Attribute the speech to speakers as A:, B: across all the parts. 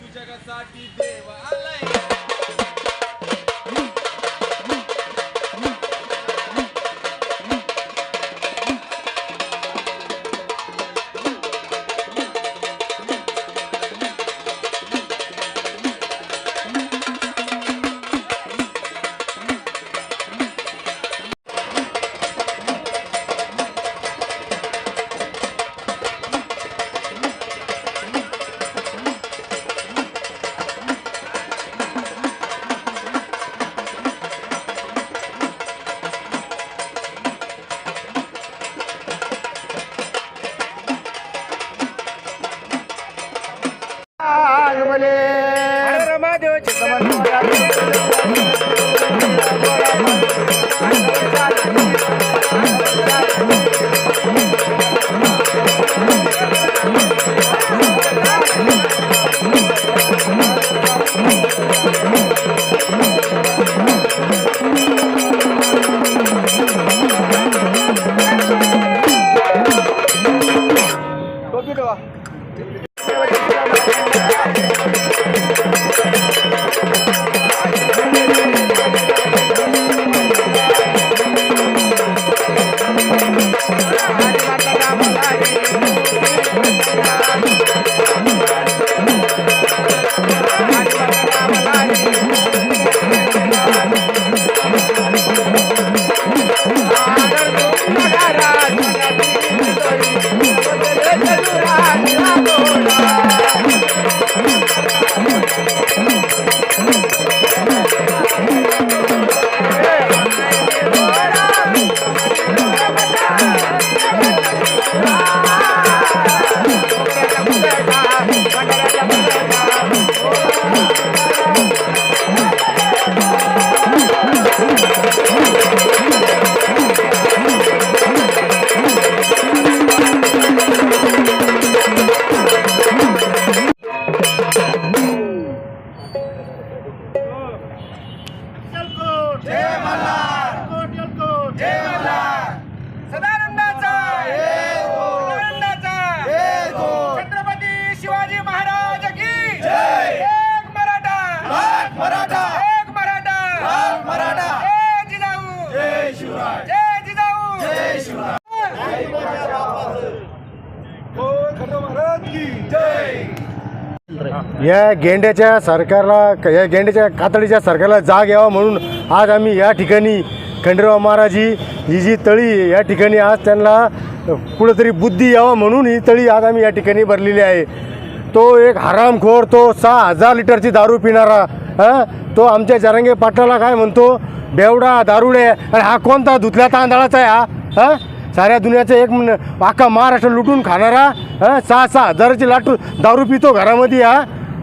A: तुझ्यासाठी అటల్కు
B: జై మల్లా.
C: या गेंड्याच्या सरकारला या गेंड्याच्या कातडीच्या सरकारला जाग यावा म्हणून आज आम्ही या ठिकाणी खंडेराव महाराजी ही जी तळी या ठिकाणी आज त्यांना कुठंतरी बुद्धी यावा म्हणून ही तळी आज आम्ही या ठिकाणी भरलेली आहे. तो एक हरामखोर तो सहा हजार लिटरची दारू पिणारा हां? तो आमच्या जरंगे पाटलाला काय म्हणतो बेवडा दारुडे आणि हा कोणता धुतल्या तांदळाचा आहे हा? हां? साऱ्या दुनियाचं एक अख्खा महाराष्ट्र लुटून खाणारा हां सहा सहा हजाराची लाटू दारू पितो घरामध्ये हा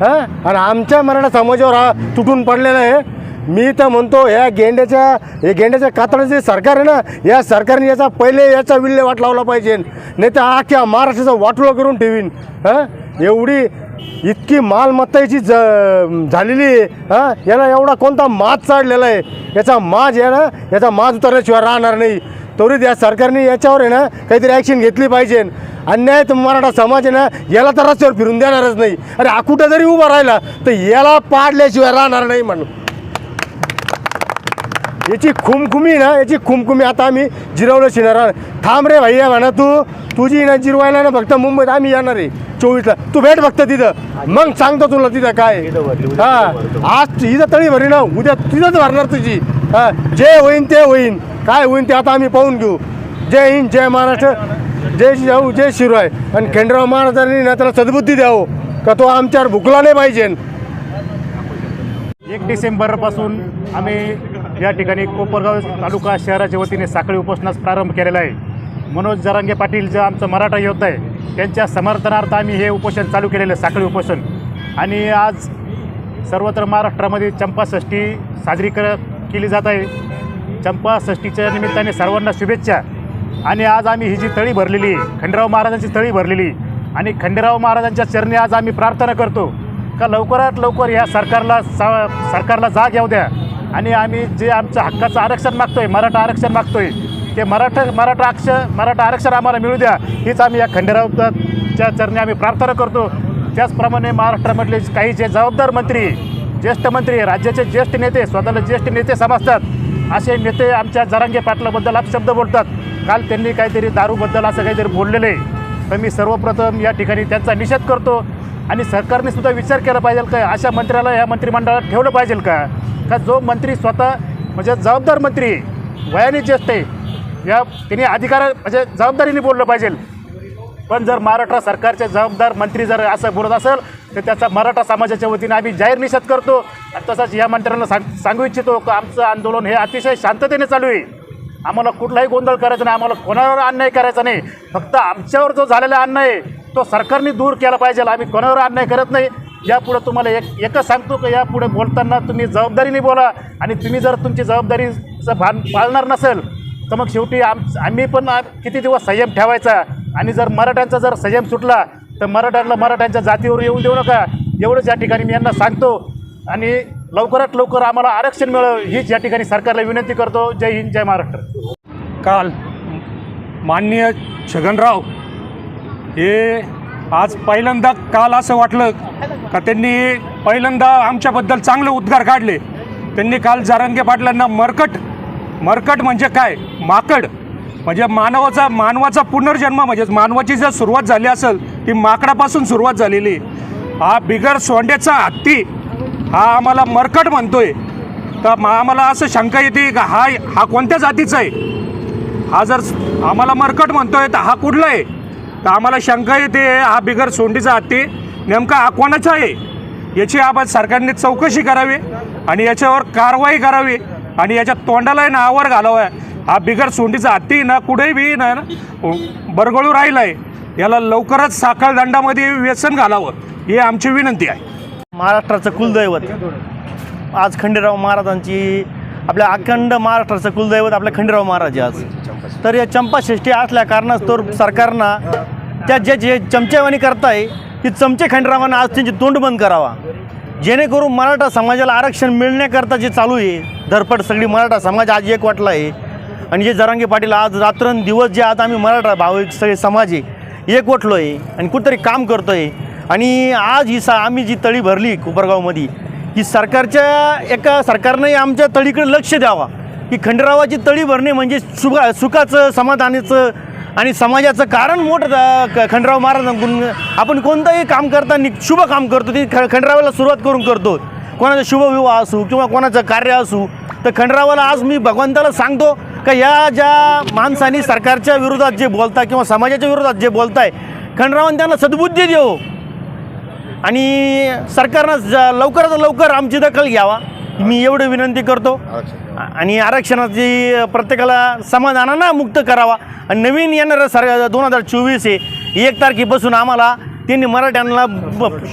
C: हां? आणि आमच्या मराठा समाजावर हा तुटून पडलेला आहे. मी तर म्हणतो ह्या गेंड्याच्या हे गेंड्याच्या कातडाचं सरकार आहे ना या सरकारने याचा पहिले याचा विल्हेवाट लावला पाहिजे. नाही तर अख्ख्या महाराष्ट्राचा वाटोळा करून ठेवीन हां? एवढी इतकी मालमत्ता ज झालेली आहे हां? याला एवढा कोणता माज चाडलेला आहे? याचा माज आहे ना याचा माज उतरल्याशिवाय राहणार नाही. त्वरित या सरकारने याच्यावर आहे ना काहीतरी ॲक्शन घेतली पाहिजे. अन्याय तर मराठा समाज आहे ना याला तर रस्त्यावर फिरून देणारच नाही. अरे हा कुठं जरी उभा राहिला तर याला पाडल्याशिवाय राहणार नाही म्हणून याची खुमखुमी ना याची खुमखुमी. आता आम्ही जिरवलं शिणार थांब रे भैया म्हणा तू. तुझी ना जिरवायला ना फक्त मुंबईत आम्ही येणार आहे. चोवीसला. तू भेट फक्त तिथं. मग सांगतो तुला तिथं काय. हा. आज इथं तळी भरी ना. उद्या तिथंच भरणार तुझी. हा. जे होईन ते होईन. काय होईन ते आता आम्ही पाहून घेऊ. जय हिंद जय महाराष्ट्र जय शाहू जय शिवराय. आणि खेंडराव महाराजांनी ना त्याला सद्बुद्धी द्यावं का तो आमच्यावर भुकला नाही पाहिजे.
D: एक डिसेंबरपासून आम्ही या ठिकाणी कोपरगाव तालुका शहराच्या वतीने साखळी उपोषणास प्रारंभ केलेला आहे. मनोज जरांगे पाटील जे आमचं मराठा योद्धा आहे त्यांच्या समर्थनार्थ आम्ही हे उपोषण चालू केलेलं आहे साखळी उपोषण. आणि आज सर्वत्र महाराष्ट्रामध्ये चंपाषष्ठी साजरी कर केली जात आहे. चंपा षष्टीच्या निमित्ताने सर्वांना शुभेच्छा. आणि आज आम्ही ही जी तळी भरलेली खंडेराव महाराजांची तळी भरलेली आणि खंडेराव महाराजांच्या चरणी आज आम्ही प्रार्थना करतो का लवकरात लवकर या सरकारला सा सरकारला जाग येऊ द्या. आणि आम्ही जे आमचं हक्काचं आरक्षण मागतोय मराठा आरक्षण मागतोय ते मराठा मराठा आक्ष मराठा आरक्षण आम्हाला मिळू द्या. हीच आम्ही या खंडेरावच्या चरणी आम्ही प्रार्थना करतो. त्याचप्रमाणे महाराष्ट्रामधले काही जे जबाबदार मंत्री ज्येष्ठ मंत्री राज्याचे ज्येष्ठ नेते स्वतःला ज्येष्ठ नेते समजतात. असे नेते आमच्या जरांगे पाटलाबद्दल अपशब्द बोलतात. काल त्यांनी काहीतरी दारूबद्दल असं काहीतरी बोललेलं. आहे तर मी सर्वप्रथम या ठिकाणी त्यांचा निषेध करतो. आणि सरकारने सुद्धा विचार केला पाहिजे का? अशा मंत्र्याला या मंत्रिमंडळात ठेवलं पाहिजे का? का जो मंत्री स्वतः म्हणजे जबाबदार मंत्री आहे, वयाने ज्येष्ठ आहे या त्यांनी अधिकार म्हणजे जबाबदारीने बोललं पाहिजे. पण जर महाराष्ट्र सरकारचे जबाबदार मंत्री जर असं बोलत असेल तर त्याचा मराठा समाजाच्या वतीने आम्ही जाहीर निषेध करतो. आणि तसंच या मंत्र्यांना सांग सांगू इच्छितो की आमचं आंदोलन हे अतिशय शांततेने चालू आहे. आम्हाला कुठलाही गोंधळ करायचा नाही आम्हाला कोणावर अन्याय करायचा नाही. फक्त आमच्यावर जो झालेला अन्याय आहे तो सरकारने दूर केला पाहिजे. आम्ही कोणावर अन्याय करत नाही. यापुढे तुम्हाला एक एकच सांगतो की यापुढे बोलताना तुम्ही जबाबदारीने बोला. आणि तुम्ही जर तुमची जबाबदारीचं भान पाळणार नसेल तर मग शेवटी आम आम्ही पण किती दिवस संयम ठेवायचा? आणि जर मराठ्यांचा जर संयम सुटला तर मराठ्यांना मराठ्यांच्या जातीवर येऊन देऊ नका. एवढंच या ठिकाणी मी यांना सांगतो. आणि लवकरात लवकर आम्हाला आरक्षण मिळावं हीच या ठिकाणी सरकारला विनंती करतो. जय हिंद जय महाराष्ट्र.
E: काल माननीय छगनराव हे आज पहिल्यांदा काल असं वाटलं का त्यांनी पहिल्यांदा आमच्याबद्दल चांगले उद्गार काढले. त्यांनी काल जारंगे पाटलांना मरकट मरकट म्हणजे काय? माकड. म्हणजे मानवाचा मानवाचा पुनर्जन्म म्हणजेच मानवाची जर सुरुवात झाली असेल ती माकडापासून सुरुवात झालेली. हा बिगर सोंड्याचा हत्ती हा आम्हाला मरकट म्हणतोय. तर मग आम्हाला असं शंका येते का हा हा कोणत्या जातीचा आहे? हा जर आम्हाला मरकट म्हणतोय तर हा कुठला आहे? तर आम्हाला शंका येते हा बिगर सोंडीचा हत्ती नेमका हा कोणाचा आहे? याची आपण सरकारने चौकशी करावी आणि याच्यावर कारवाई करावी. आणि याच्या तोंडाला ना आवर घालावं हा बिगर सोंडीचा हत्ती ना कुठेही बी ना बरगळू राहिला आहे याला लवकरच साखळ दंडामध्ये व्यसन घालावं ही आमची विनंती आहे.
F: महाराष्ट्राचं कुलदैवत. आज खंडेराव महाराजांची आपल्या अखंड महाराष्ट्राचं कुलदैवत आपल्या खंडेराव महाराज आज. तर या चंपाषष्ठी असल्या कारणास्तव सरकारनं त्या जे जे चमचेवाणी करताय ती चमचे खंडेरावांना आज त्यांची तोंड बंद करावा. जेणेकरून मराठा समाजाला आरक्षण मिळण्याकरता जे चालू आहे धरपड सगळी मराठा समाज आज एक वाटला आहे. आणि जे जरांगे पाटील आज रात्रंदिवस जे आज आम्ही मराठा भाविक सगळे समाज आहे एक वाटलो आहे आणि कुठंतरी काम करतो आहे आणि आज ही सा आम्ही जी तळी भरली कोपरगावमध्ये की सरकारच्या एका सरकारने आमच्या तळीकडे लक्ष द्यावा. की खंडरावाची तळी भरणे म्हणजे सुखा सुखाचं समाधानाचं आणि समाजाचं कारण मोठं खंडराव महाराजांकडून आपण कोणतंही काम करताना शुभ काम करतो ती ख खंडरावाला सुरुवात करून करतो. कोणाचा शुभविवाह असू किंवा कोणाचं कार्य असू तर खंडरावाला आज मी भगवंताला सांगतो का या ज्या माणसांनी सरकारच्या विरोधात जे बोलताय किंवा समाजाच्या विरोधात जे बोलताय खंडरावांनी त्यांना सद्बुद्धी देऊ आणि सरकारनं ज- लवकरात लवकर आमची दखल घ्यावा. मी एवढी विनंती करतो. आ- हो. आणि आरक्षणाची प्रत्येकाला समाधानानं मुक्त करावा. आणि नवीन येणारं सर दोन हजार चोवीस हे एक तारखेपासून आम्हाला त्यांनी मराठ्यांना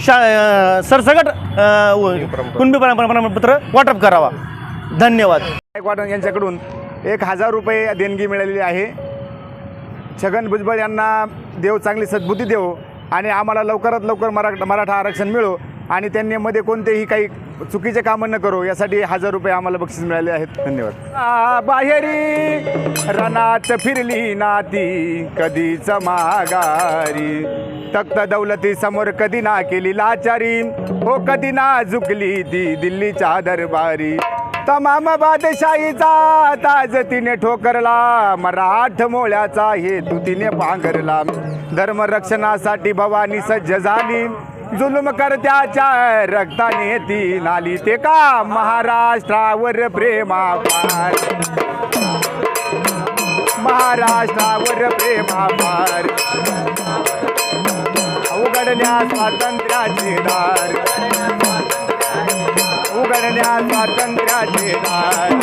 F: शा सरसकट कुणबी प्र- प्रमाणपत्र वाटप करावा धन्यवाद
A: गायकवाड यांच्याकडून एक हजार रुपये देणगी मिळालेली आहे छगन भुजबळ यांना देव चांगली सद्बुद्धी देव आणि आम्हाला लवकरात लवकर मरा मराठा आरक्षण मिळो आणि त्यांनी मध्ये कोणतेही काही चुकीचे कामं न करो यासाठी हजार रुपये आम्हाला बक्षीस मिळाले आहेत. धन्यवाद. बाहेरी रनात फिरली नाती कधीच माघारी. तख्त दौलती समोर कधी ना केली लाचारी. हो कधी ना झुकली ती दिल्लीच्या दरबारी. तमाम बादशाहीचा ताज तिने ठोकरला मराठ मोळ्याचा हेतू तिने पांघरला. धर्मरक्षणासाठी भवानी सज्ज झाली. जुलुम करत्याच्या रक्ताने ती नाली ते का? महाराष्ट्रावर प्रेमापार महाराष्ट्रावर प्रेमापार उघडण्या स्वातंत्र्याचे दार. उघडण्या स्वातंत्र्याचे दार.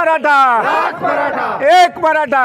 A: मराठा एक मराठा